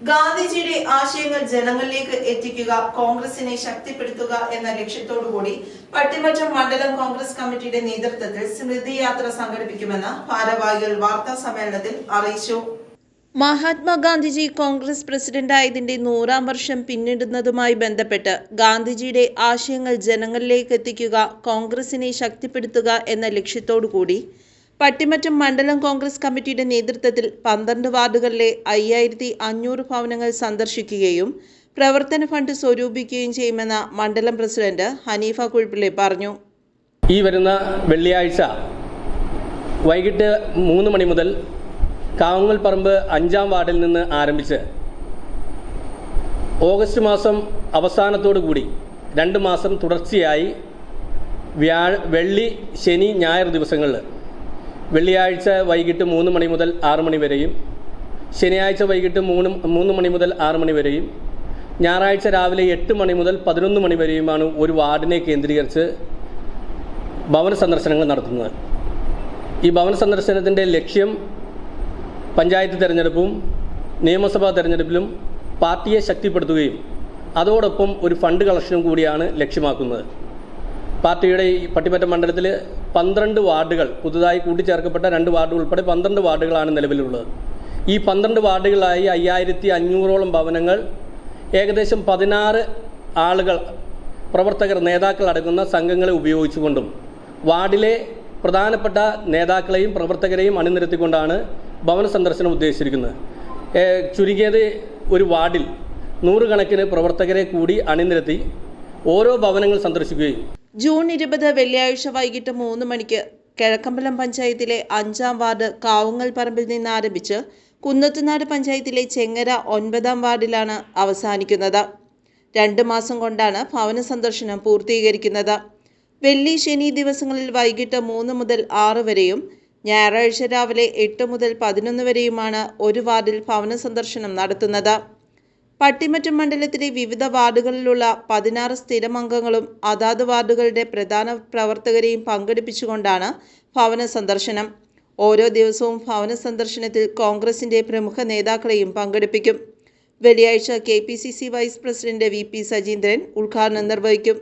ഗാന്ധിജിയുടെ ആശയങ്ങൾ ജനങ്ങളിലേക്ക് എത്തിക്കുക കോൺഗ്രസിനെ ശക്തിപ്പെടുത്തുക എന്ന ലക്ഷ്യത്തോടുകൂടി പട്ടിമറ്റം മണ്ഡലം കോൺഗ്രസ് കമ്മിറ്റിയുടെ നേതൃത്വത്തിൽ സ്മൃതി യാത്ര സംഘടിപ്പിക്കുമെന്ന് ഭാരവാഹികൾ വാർത്താ സമ്മേളനത്തിൽ അറിയിച്ചു. മഹാത്മാഗാന്ധിജി കോൺഗ്രസ് പ്രസിഡന്റായതിന്റെ നൂറാം വർഷം പിന്നിടുന്നതുമായി ബന്ധപ്പെട്ട് ഗാന്ധിജിയുടെ ആശയങ്ങൾ ജനങ്ങളിലേക്ക് എത്തിക്കുക കോൺഗ്രസിനെ ശക്തിപ്പെടുത്തുക എന്ന ലക്ഷ്യത്തോടുകൂടി പട്ടിമറ്റം മണ്ഡലം കോൺഗ്രസ് കമ്മിറ്റിയുടെ നേതൃത്വത്തിൽ പന്ത്രണ്ട് വാർഡുകളിലെ അയ്യായിരത്തി അഞ്ഞൂറ് ഭവനങ്ങൾ സന്ദർശിക്കുകയും പ്രവർത്തന ഫണ്ട് സ്വരൂപിക്കുകയും ചെയ്യുമെന്ന മണ്ഡലം പ്രസിഡന്റ് ഹനീഫ കുഴിപ്പിള്ളി പറഞ്ഞു. ഈ വരുന്ന വെള്ളിയാഴ്ച വൈകിട്ട് മൂന്ന് മണി മുതൽ കാവങ്ങൽ പറമ്പ് അഞ്ചാം വാർഡിൽ നിന്ന് ആരംഭിച്ച് ഓഗസ്റ്റ് മാസം അവസാനത്തോടു കൂടി രണ്ട് മാസം തുടർച്ചയായി വ്യാഴ വെള്ളി ശനി ഞായർ ദിവസങ്ങളിൽ വെള്ളിയാഴ്ച വൈകിട്ട് മൂന്ന് മണി മുതൽ ആറ് മണി വരെയും ശനിയാഴ്ച വൈകിട്ട് മൂന്ന് മൂന്ന് മണി മുതൽ ആറ് മണി വരെയും ഞായറാഴ്ച രാവിലെ എട്ട് മണി മുതൽ പതിനൊന്ന് മണി വരെയുമാണ് ഒരു വാർഡിനെ കേന്ദ്രീകരിച്ച് ഭവന സന്ദർശനങ്ങൾ നടത്തുന്നത്. ഈ ഭവന സന്ദർശനത്തിന്റെ ലക്ഷ്യം പഞ്ചായത്ത് തിരഞ്ഞെടുപ്പും നിയമസഭാ തിരഞ്ഞെടുപ്പിലും പാർട്ടിയെ ശക്തിപ്പെടുത്തുകയും അതോടൊപ്പം ഒരു ഫണ്ട് കളക്ഷനും കൂടിയാണ് ലക്ഷ്യമാക്കുന്നത്. പാർട്ടിയുടെ ഈ പട്ടിമറ്റം മണ്ഡലത്തിൽ പന്ത്രണ്ട് വാർഡുകൾ പുതുതായി കൂട്ടിച്ചേർക്കപ്പെട്ട രണ്ട് വാർഡുകൾ ഉൾപ്പെടെ പന്ത്രണ്ട് വാർഡുകളാണ് നിലവിലുള്ളത്. ഈ പന്ത്രണ്ട് വാർഡുകളായി അയ്യായിരത്തി അഞ്ഞൂറോളം ഭവനങ്ങൾ ഏകദേശം പതിനാറ് ആളുകൾ പ്രവർത്തകർ നേതാക്കൾ അടങ്ങുന്ന സംഘങ്ങളെ ഉപയോഗിച്ചുകൊണ്ടും വാർഡിലെ പ്രധാനപ്പെട്ട നേതാക്കളെയും പ്രവർത്തകരെയും അണിനിരത്തിക്കൊണ്ടാണ് ഭവന സന്ദർശനം ഉദ്ദേശിച്ചിരിക്കുന്നത്. ചുരുങ്ങിയത് ഒരു വാർഡിൽ നൂറുകണക്കിന് പ്രവർത്തകരെ കൂടി അണിനിരത്തി ഓരോ ഭവനങ്ങൾ സന്ദർശിക്കുകയും ജൂൺ ഇരുപത് വെള്ളിയാഴ്ച വൈകിട്ട് മൂന്ന് മണിക്ക് കിഴക്കമ്പലം പഞ്ചായത്തിലെ അഞ്ചാം വാർഡ് കാവുങ്ങൽ പറമ്പിൽ നിന്ന് ആരംഭിച്ച് കുന്നത്തുനാട് പഞ്ചായത്തിലെ ചെങ്ങര ഒൻപതാം വാർഡിലാണ് അവസാനിക്കുന്നത്. രണ്ട് മാസം കൊണ്ടാണ് ഭവന സന്ദർശനം പൂർത്തീകരിക്കുന്നത്. വെള്ളി ശനി ദിവസങ്ങളിൽ വൈകിട്ട് മൂന്ന് മുതൽ ആറ് വരെയും ഞായറാഴ്ച രാവിലെ എട്ട് മുതൽ പതിനൊന്ന് വരെയുമാണ് ഒരു വാർഡിൽ ഭവന സന്ദർശനം നടത്തുന്നത്. പട്ടിമറ്റം മണ്ഡലത്തിലെ വിവിധ വാർഡുകളിലുള്ള പതിനാറ് സ്ഥിരം അംഗങ്ങളും അതാത് വാർഡുകളുടെ പ്രധാന പ്രവർത്തകരെയും പങ്കെടുപ്പിച്ചുകൊണ്ടാണ് ഭവന സന്ദർശനം. ഓരോ ദിവസവും ഭവന സന്ദർശനത്തിൽ കോൺഗ്രസിന്റെ പ്രമുഖ നേതാക്കളെയും പങ്കെടുപ്പിക്കും. വെള്ളിയാഴ്ച K P C C vice president V P Sajeendran ഉദ്ഘാടനം നിർവഹിക്കും.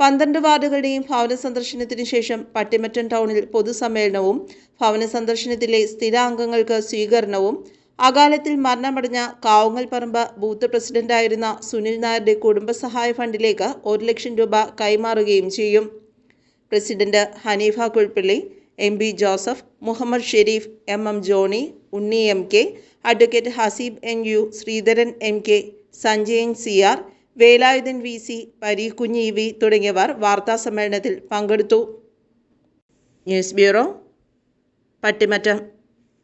പന്ത്രണ്ട് വാർഡുകളുടെയും ഭവന സന്ദർശനത്തിന് ശേഷം പട്ടിമറ്റം ടൗണിൽ പൊതുസമ്മേളനവും ഭവന സന്ദർശനത്തിലെ സ്ഥിരാംഗങ്ങൾക്ക് സ്വീകരണവും അകാലത്തിൽ മരണമടഞ്ഞ കാവുങ്ങൽ പറമ്പ് ബൂത്ത് പ്രസിഡന്റായിരുന്ന സുനിൽ നായരുടെ കുടുംബസഹായ ഫണ്ടിലേക്ക് ഒരു ലക്ഷം രൂപ കൈമാറുകയും ചെയ്യും. President Haneefa Kulppally M B Joseph Muhammad Sharif M M Johnny Unni M K advocate Haseeb N U Sreedharan M K Sanjayan C R Velayudhan V C Parikunji V തുടങ്ങിയവർ വാർത്താസമ്മേളനത്തിൽ പങ്കെടുത്തു. News bureau Pattimattam.